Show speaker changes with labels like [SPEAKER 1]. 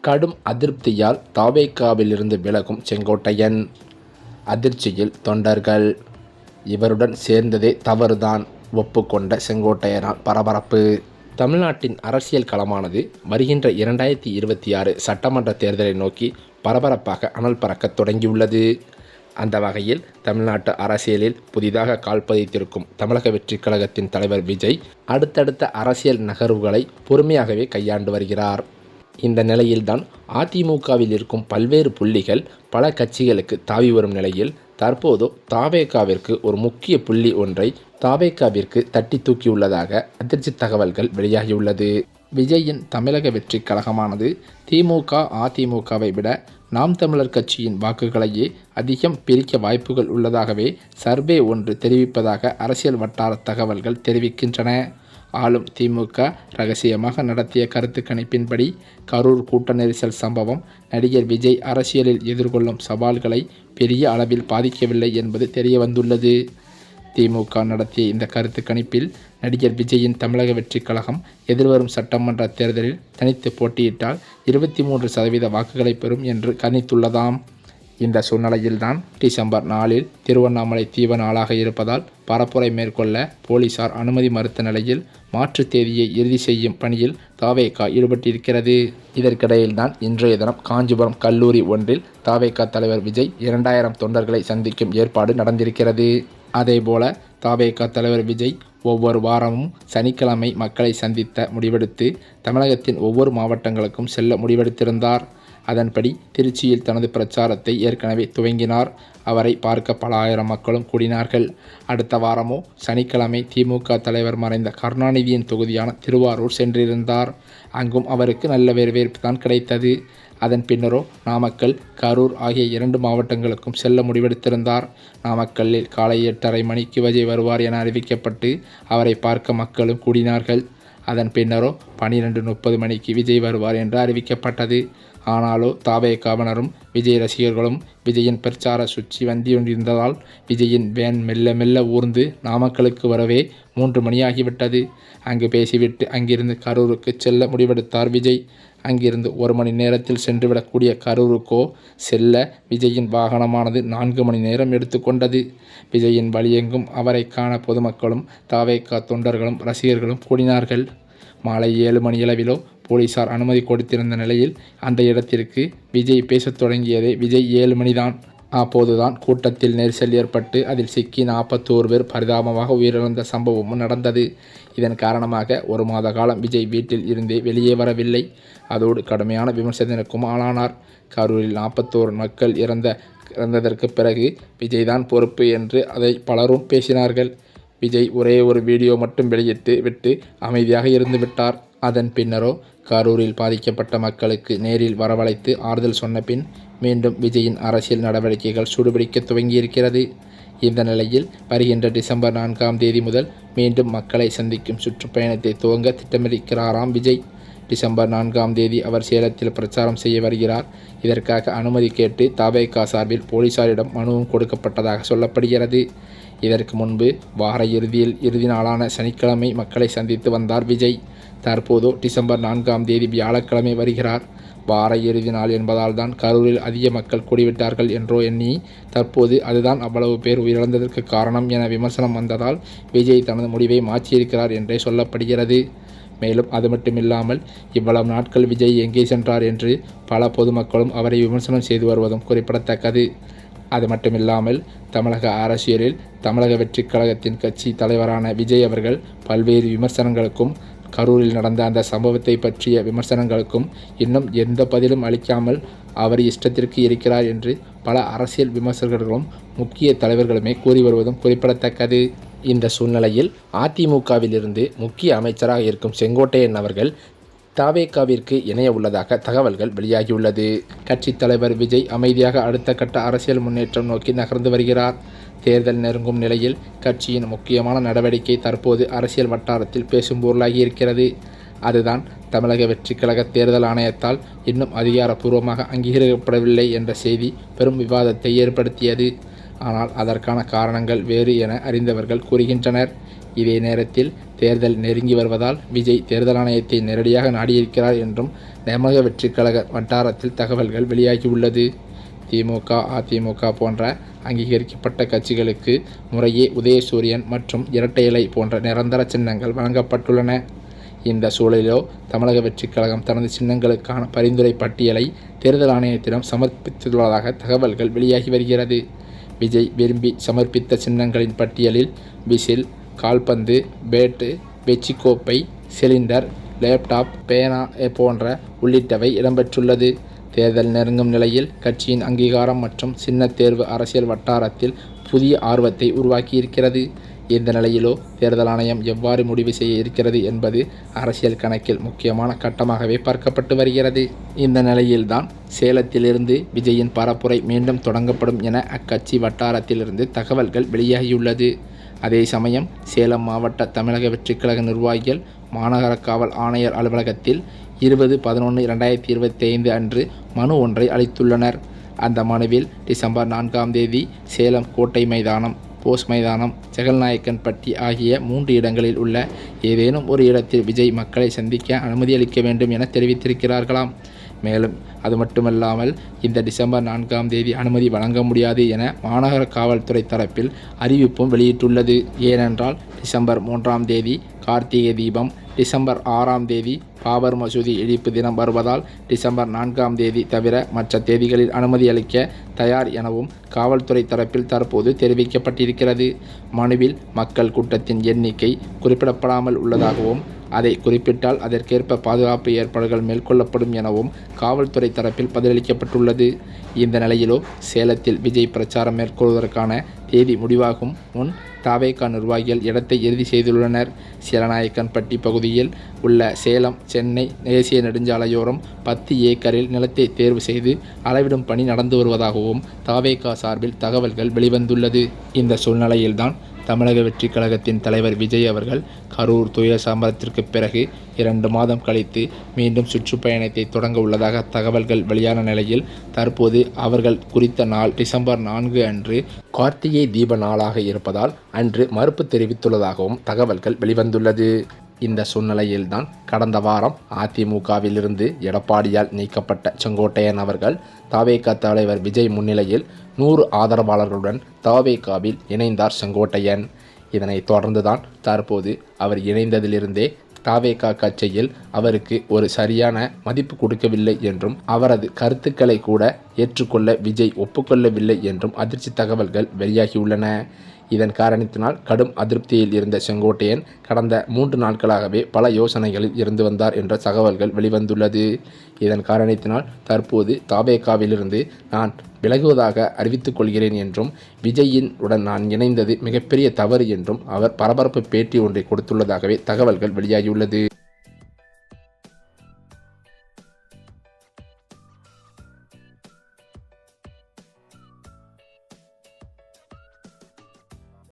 [SPEAKER 1] கடும் அதிருப்தியால் தாவேக்காவிலிருந்து விலகும் செங்கோட்டையன். அதிர்ச்சியில் தொண்டர்கள். இவருடன் சேர்ந்ததே தவறுதான் ஒப்புக்கொண்ட செங்கோட்டையனால் பரபரப்பு. தமிழ்நாட்டின் அரசியல் களமானது வருகின்ற இரண்டாயிரத்தி இருபத்தி ஆறு சட்டமன்ற தேர்தலை நோக்கி பரபரப்பாக அனல் பறக்கத் தொடங்கியுள்ளது. அந்த வகையில் தமிழ்நாட்டு அரசியலில் புதிதாக கால் பதித்திருக்கும் தமிழக வெற்றிக் கழகத்தின் தலைவர் விஜய் அடுத்தடுத்த அரசியல் நகர்வுகளை பொறுமையாகவே கையாண்டு வருகிறார். இந்த நிலையில்தான் அதிமுகவில் இருக்கும் பல்வேறு புள்ளிகள் பல கட்சிகளுக்கு தாவி வரும் நிலையில் தற்போது தாவேகாவிற்கு ஒரு முக்கிய புள்ளி ஒன்றை தாவேகாவிற்கு தட்டி தூக்கியுள்ளதாக அதிர்ச்சி தகவல்கள் வெளியாகியுள்ளது. விஜயின் தமிழக வெற்றி கழகமானது திமுக அதிமுகவை விட நாம் தமிழர் கட்சியின் வாக்குகளையே அதிகம் பிரிக்க வாய்ப்புகள் உள்ளதாகவே சர்வே ஒன்று தெரிவிப்பதாக அரசியல் வட்டார தகவல்கள் தெரிவிக்கின்றன. ஆளும் திமுக ரகசியமாக நடத்திய கருத்து கணிப்பின்படி கரூர் கூட்ட நெரிசல் சம்பவம் நடிகர் விஜய் அரசியலில் எதிர்கொள்ளும் சவால்களை பெரிய அளவில் பாதிக்கவில்லை என்பது தெரிய வந்துள்ளது திமுக நடத்திய இந்த கருத்து கணிப்பில் நடிகர் விஜயின் தமிழக வெற்றிக் கழகம் எதிர்வரும் சட்டமன்ற தேர்தலில் தனித்து போட்டியிட்டால் இருபத்தி மூன்று சதவீத வாக்குகளை பெறும் என்று கணித்துள்ளதாம். இந்த சூழ்நிலையில்தான் டிசம்பர் நாலில் திருவண்ணாமலை தீவ நாளாக இருப்பதால் பரப்புரை மேற்கொள்ள போலீசார் அனுமதி மறுத்த நிலையில் மாற்று தேதியை இறுதி செய்யும் பணியில் தாவேகா ஈடுபட்டிருக்கிறது. இதற்கிடையில் தான் இன்றைய தினம் காஞ்சிபுரம் கல்லூரி ஒன்றில் தாவேகா தலைவர் விஜய் இரண்டாயிரம் தொண்டர்களை சந்திக்கும் ஏற்பாடு நடந்திருக்கிறது. அதேபோல தாவேகா தலைவர் விஜய் ஒவ்வொரு வாரமும் சனிக்கிழமை மக்களை சந்தித்த முடிவெடுத்து தமிழகத்தின் ஒவ்வொரு மாவட்டங்களுக்கும் செல்ல முடிவெடுத்திருந்தார். அதன்படி திருச்சியில் தனது பிரச்சாரத்தை ஏற்கனவே துவங்கினார். அவரை பார்க்க பல ஆயிரம் மக்களும் கூடினார்கள். அடுத்த வாரமோ சனிக்கிழமை திமுக தலைவர் மறைந்த கருணாநிதியின் தொகுதியான திருவாரூர் சென்றிருந்தார். அங்கும் அவருக்கு நல்ல வரவேற்பு தான் கிடைத்தது. அதன் பின்னரோ நாமக்கல் கரூர் ஆகிய இரண்டு மாவட்டங்களுக்கும் செல்ல முடிவெடுத்திருந்தார். நாமக்கல்லில் காலை எட்டரை மணிக்கு விஜய் வருவார் என அறிவிக்கப்பட்டு அவரை பார்க்க மக்களும் கூடினார்கள். அதன் பின்னரோ பனிரெண்டு முப்பது மணிக்கு விஜய் வருவார் என்று அறிவிக்கப்பட்டது. ஆனாலோ தாவே கவனரும் விஜய் ரசிகர்களும் விஜயின் பிரச்சார சுற்றி வந்தியொன்றிருந்ததால் விஜயின் வேன் மெல்ல மெல்ல ஊர்ந்து நாமக்கலுக்கு வரவே மூன்று மணியாகிவிட்டது. அங்கு பேசிவிட்டு அங்கிருந்து கரூருக்கு செல்ல முடிவெடுத்தார் விஜய். அங்கிருந்து ஒரு மணி நேரத்தில் சென்றுவிடக்கூடிய கரூருக்கோ செல்ல விஜயின் வாகனமானது நான்கு மணி நேரம் எடுத்துக்கொண்டது. விஜயின் வழியெங்கும் அவரை காண பொதுமக்களும் தாவேக்கா தொண்டர்களும் ரசிகர்களும் கூடினார்கள். மாலை ஏழு மணியளவிலோ போலீசார் அனுமதி கொடுத்திருந்த நிலையில் அந்த இடத்திற்கு விஜய் பேசத் தொடங்கியதே விஜய் ஏழு மணிதான். அப்போதுதான் கூட்டத்தில் நெரிசல் ஏற்பட்டு அதில் சிக்கி நாற்பத்தோரு பேர் பரிதாபமாக உயிரிழந்த சம்பவமும் நடந்தது. இதன் காரணமாக ஒரு மாத காலம் விஜய் வீட்டில் இருந்தே வெளியே வரவில்லை. அதோடு கடுமையான விமர்சனத்திற்கும் ஆளானார். கரூரில் நாற்பத்தோரு மக்கள் இறந்த இறந்ததற்கு பிறகு விஜய் தான் பொறுப்பு என்று அதை பலரும் பேசினார்கள். விஜய் ஒரே ஒரு வீடியோ மட்டும் வெளியிட்டு விட்டு அமைதியாக இருந்து விட்டார். அதன் பின்னரோ கரூரில் பாதிக்கப்பட்ட மக்களுக்கு நேரில் வரவழைத்து ஆறுதல் சொன்ன பின் மீண்டும் விஜயின் அரசியல் நடவடிக்கைகள் சூடுபிடிக்க துவங்கியிருக்கிறது. இந்த நிலையில் வருகின்ற டிசம்பர் நான்காம் தேதி முதல் மீண்டும் மக்களை சந்திக்கும் சுற்றுப்பயணத்தை துவங்க திட்டமிடுகிறாராம் விஜய். டிசம்பர் நான்காம் தேதி அவர் சேலத்தில் பிரச்சாரம் செய்ய வருகிறார். இதற்காக அனுமதி கேட்டு தாபேகா சார்பில் போலீசாரிடம் மனுவும் கொடுக்கப்பட்டதாக சொல்லப்படுகிறது. இதற்கு முன்பு வார இறுதியில் இறுதி நாளான சனிக்கிழமை மக்களை சந்தித்து வந்தார் விஜய். தற்போதோ டிசம்பர் நான்காம் தேதி வியாழக்கிழமை வருகிறார். வார இறுதி நாள் என்பதால் தான் கரூரில் அதிக மக்கள் கூடிவிட்டார்கள் என்றோ எண்ணி தற்போது அதுதான் அவ்வளவு பேர் உயிரிழந்ததற்கு காரணம் என விமர்சனம் வந்ததால் விஜய் தனது முடிவை மாற்றியிருக்கிறார் என்றே சொல்லப்படுகிறது. மேலும் அது மட்டுமில்லாமல் இவ்வளவு நாட்கள் விஜய் எங்கே சென்றார் என்று பல பொதுமக்களும் அவரை விமர்சனம் செய்து வருவதும் குறிப்பிடத்தக்கது. அது மட்டுமில்லாமல் தமிழக அரசியலில் தமிழக வெற்றிக் கழகத்தின் கட்சி தலைவரான விஜய் அவர்கள் பல்வேறு விமர்சனங்களுக்கும் கரூரில் நடந்த அந்த சம்பவத்தை பற்றிய விமர்சனங்களுக்கும் இன்னும் எந்த பதிலும் அளிக்காமல் அவர் இஷ்டத்திற்கு இருக்கிறார் என்று பல அரசியல் விமர்சகர்களும் முக்கிய தலைவர்களுமே கூறி வருவதும் குறிப்பிடத்தக்கது. இந்த சூழ்நிலையில் அதிமுகவிலிருந்து முக்கிய அமைச்சராக இருக்கும் செங்கோட்டையன் அவர்கள் தாவேக்காவிற்கு இணைய உள்ளதாக தகவல்கள் வெளியாகியுள்ளது. கட்சித் தலைவர் விஜய் அமைதியாக அடுத்த கட்ட அரசியல் முன்னேற்றம் நோக்கி நகர்ந்து வருகிறார். தேர்தல் நெருங்கும் நிலையில் கட்சியின் முக்கியமான நடவடிக்கை தற்போது அரசியல் வட்டாரத்தில் பேசும் பொருளாகி இருக்கிறது அதுதான் தமிழக வெற்றிக் கழக தேர்தல் ஆணையத்தால் இன்னும் அதிகாரப்பூர்வமாக அங்கீகரிக்கப்படவில்லை என்ற செய்தி பெரும் விவாதத்தை ஏற்படுத்தியது. ஆனால் அதற்கான காரணங்கள் வேறு என அறிந்தவர்கள் கூறுகின்றனர். இதே நேரத்தில் தேர்தல் நெருங்கி வருவதால் விஜய் தேர்தல் ஆணையத்தை நேரடியாக நாடியிருக்கிறார் என்றும் தமிழக வெற்றிக் கழக வட்டாரத்தில் தகவல்கள் வெளியாகியுள்ளது. திமுக அதிமுக போன்ற அங்கீகரிக்கப்பட்ட கட்சிகளுக்கு முறையே உதயசூரியன் மற்றும் இரட்டையலை போன்ற நிரந்தர சின்னங்கள் வழங்கப்பட்டுள்ளன. இந்த சூழலிலோ தமிழக வெற்றிக் கழகம் தனது சின்னங்களுக்கான பரிந்துரை பட்டியலை தேர்தல் ஆணையத்திடம் சமர்ப்பித்துள்ளதாக தகவல்கள் வெளியாகி வருகிறது. விஜய் விரும்பி சமர்ப்பித்த சின்னங்களின் பட்டியலில் விசில் கால்பந்து பேட்டு வெச்சிக்கோப்பை சிலிண்டர் லேப்டாப் பேனா போன்ற உள்ளிட்டவை இடம்பெற்றுள்ளது. தேர்தல் நெருங்கும் நிலையில் கட்சியின் அங்கீகாரம் மற்றும் சின்ன தேர்வு அரசியல் வட்டாரத்தில் புதிய ஆர்வத்தை உருவாக்கியிருக்கிறது. இந்த நிலையிலோ தேர்தல் ஆணையம் எவ்வாறு முடிவு செய்ய இருக்கிறது என்பது அரசியல் கணக்கில் முக்கியமான கட்டமாகவே பார்க்கப்பட்டு வருகிறது. இந்த நிலையில்தான் சேலத்திலிருந்து விஜயின் பரப்புரை மீண்டும் தொடங்கப்படும் என அக்கட்சி வட்டாரத்திலிருந்து தகவல்கள் வெளியாகியுள்ளது. அதே சமயம் சேலம் மாவட்ட தமிழக வெற்றிக்கழக நிர்வாகிகள் மாநகர காவல் ஆணையர் அலுவலகத்தில் இருபது பதினொன்று இரண்டாயிரத்தி இருபத்தி ஐந்து அன்று மனு ஒன்றை அளித்துள்ளனர். அந்த மனுவில் டிசம்பர் நான்காம் தேதி சேலம் கோட்டை மைதானம் போஸ் மைதானம் ஜெகல்நாயக்கன்பட்டி ஆகிய மூன்று இடங்களில் உள்ள ஏதேனும் ஒரு இடத்தில் விஜய் மக்களை சந்திக்க அனுமதி அளிக்க வேண்டும் என தெரிவித்திருக்கிறார்களாம். மேலும் அது மட்டுமல்லாமல் இந்த டிசம்பர் நான்காம் தேதி அனுமதி வழங்க முடியாது என மாநகர காவல்துறை தரப்பில் அறிவிப்பும் வெளியிட்டுள்ளது. ஏனென்றால் டிசம்பர் மூன்றாம் தேதி கார்த்திகை தீபம் டிசம்பர் ஆறாம் தேதி பாபர் மசூதி இடிப்பு தினம் வருவதால் டிசம்பர் நான்காம் தேதி தவிர மற்ற தேதிகளில் அனுமதி அளிக்க தயார் எனவும் காவல்துறை தரப்பில் தற்போது தெரிவிக்கப்பட்டிருக்கிறது. மனுவில் மக்கள் கூட்டத்தின் எண்ணிக்கை குறிப்பிடப்படாமல் உள்ளதாகவும் அதை குறிப்பிட்டால் அதற்கேற்ப பாதுகாப்பு ஏற்பாடுகள் மேற்கொள்ளப்படும் எனவும் காவல்துறை தரப்பில் பதிலளிக்கப்பட்டுள்ளது. இந்த நிலையிலோ சேலத்தில் விஜய் பிரச்சாரம் மேற்கொள்வதற்கான தேதி முடிவாகும் முன் தாவேகா நிர்வாகிகள் இடத்தை இறுதி செய்துள்ளனர். சீலநாயக்கன்பட்டி பகுதியில் உள்ள சேலம் சென்னை தேசிய நெடுஞ்சாலையோரம் பத்து ஏக்கரில் நிலத்தை தேர்வு செய்து அளவிடும் பணி நடந்து வருவதாகவும் தாவேகா சார்பில் தகவல்கள் வெளிவந்துள்ளது. இந்த சூழ்நிலையில்தான் தமிழக வெற்றிக் கழகத்தின் தலைவர் விஜய் அவர்கள் கரூர் துயர் சம்பவத்திற்கு பிறகு இரண்டு மாதம் கழித்து மீண்டும் சுற்றுப்பயணத்தை தொடங்க உள்ளதாக தகவல்கள் வெளியான நிலையில் தற்போது அவர்கள் குறித்த நாள் டிசம்பர் நான்கு அன்று கார்த்திகை தீப நாளாக இருப்பதால் அன்று மறுப்பு தெரிவித்துள்ளதாகவும் தகவல்கள் வெளிவந்துள்ளது. இந்த சூழ்நிலையில்தான் கடந்த வாரம் அதிமுகவிலிருந்து எடப்பாடியால் நீக்கப்பட்ட செங்கோட்டையன் அவர்கள் தாவேகா தலைவர் விஜய் முன்னிலையில் நூறு ஆதரவாளர்களுடன் தாவேகாவில் இணைந்தார் செங்கோட்டையன். இதனைத் தொடர்ந்துதான் தற்போது அவர் இணைந்ததிலிருந்தே தாவேகா கட்சியில் அவருக்கு ஒரு சரியான மதிப்பு கொடுக்கவில்லை என்றும் அவரது கருத்துக்களை கூட ஏற்றுக்கொள்ள விஜய் ஒப்புக்கொள்ளவில்லை என்றும் அதிர்ச்சி தகவல்கள் வெளியாகியுள்ளன. இதன் காரணத்தினால் கடும் அதிருப்தியில் இருந்த செங்கோட்டையன் கடந்த மூன்று நாட்களாகவே பல யோசனைகளில் இருந்து வந்தார் என்ற தகவல்கள் வெளிவந்துள்ளது. இதன் காரணத்தினால் தற்போது தாபேகாவிலிருந்து நான் விலகுவதாக அறிவித்துக் கொள்கிறேன் என்றும் விஜயின் உடன் நான் இணைந்தது மிகப்பெரிய தவறு என்றும் அவர் பரபரப்பு பேட்டி ஒன்றை கொடுத்துள்ளதாகவே தகவல்கள் வெளியாகியுள்ளது.